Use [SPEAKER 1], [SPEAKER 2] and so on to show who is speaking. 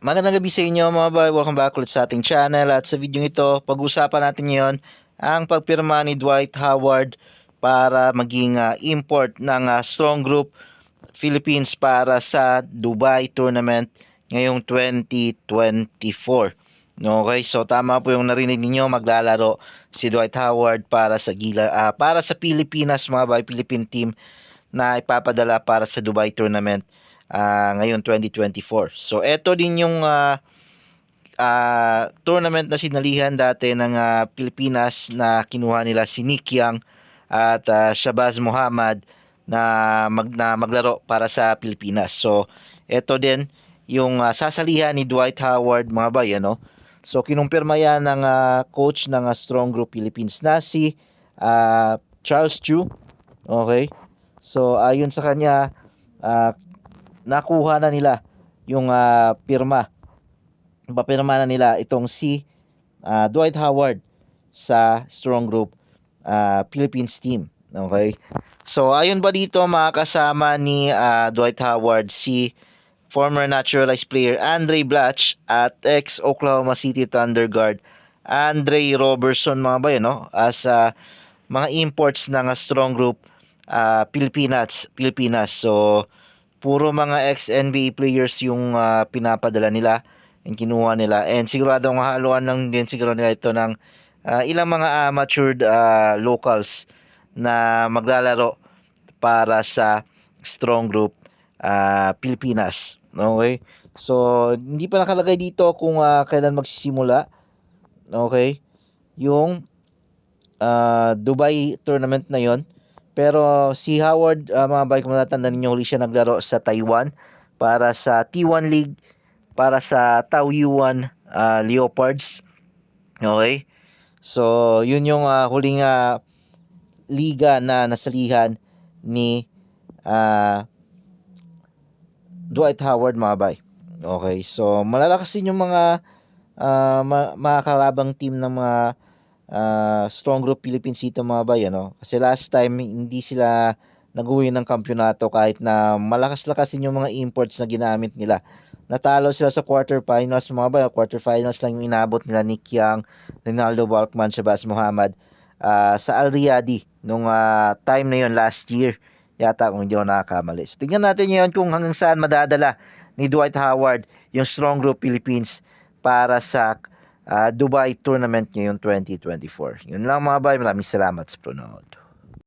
[SPEAKER 1] Magandang gabi sa inyo mga boy. Welcome back ulit sa ating channel. At sa video ito, pag-usapan natin ngayon ang pagpirma ni Dwight Howard para maging ah, import ng ah, Strong Group Philippines para sa Dubai Tournament ngayong 2024. Okay, so tama po yung narinig ninyo, maglalaro si Dwight Howard para sa Gila ah, para sa Pilipinas mga boy, Philippine team na ipapadala para sa Dubai Tournament ah, ngayon 2024. So eto din yung ah, ah, tournament na sinalihan dati ng ah, Pilipinas na kinuha nila si Nick Young at ah, Shabazz Muhammad na, mag, na maglaro para sa Pilipinas. So eto din yung ah, sasalihan ni Dwight Howard mga bay ano. So kinumpirma yan ng ah, coach ng ah, Strong Group Philippines na si ah, Charles Chu. Okay? So ayon sa kanya ah, nakuha na nila yung ah, pirma. Papirma na nila itong si ah, Dwight Howard sa Strong Group ah, Philippines team. Okay? So ayon ba dito mga kasama ni ah, Dwight Howard si former naturalized player Andre Blatch at ex Oklahoma City Thunder guard Andre Robertson mga ba yun, no? As ah, mga imports ng ah, Strong Group ah, Pilipinas, Pilipinas. So puro mga ex-NBA players yung ah, pinapadala nila and kinuha nila. And sigurado haluan lang din siguro nila ito ng ah, ilang mga amateur ah, locals na maglalaro para sa strong group ah, Pilipinas. Okay? So hindi pa nakalagay dito kung ah, kailan magsisimula. Okay? Yung ah, Dubai tournament na yon pero si Howard, uh, mga bay, kung natatandaan ninyo, huli siya naglaro sa Taiwan para sa T1 League, para sa Taoyuan uh, Leopards. Okay? So, yun yung uh, huling uh, liga na nasalihan ni uh, Dwight Howard, mga bay. Okay, so malalakas din yung mga uh, mga kalabang team ng mga uh, strong group Philippines dito mga bay ano? Kasi last time hindi sila nag-uwi ng kampyonato kahit na malakas-lakas din yung mga imports na ginamit nila. Natalo sila sa quarterfinals mga bay. Quarterfinals lang yung inabot nila Nick Young Ronaldo Balkman Shabazz Muhammad uh, sa Al Riyadi nung uh, time na yon last year. Yata kung hindi ako nakakamali. So tingnan natin ngayon kung hanggang saan madadala ni Dwight Howard yung strong group Philippines para sa uh, Dubai Tournament ngayon 2024. Yun lang mga bay. Maraming salamat sa panonood.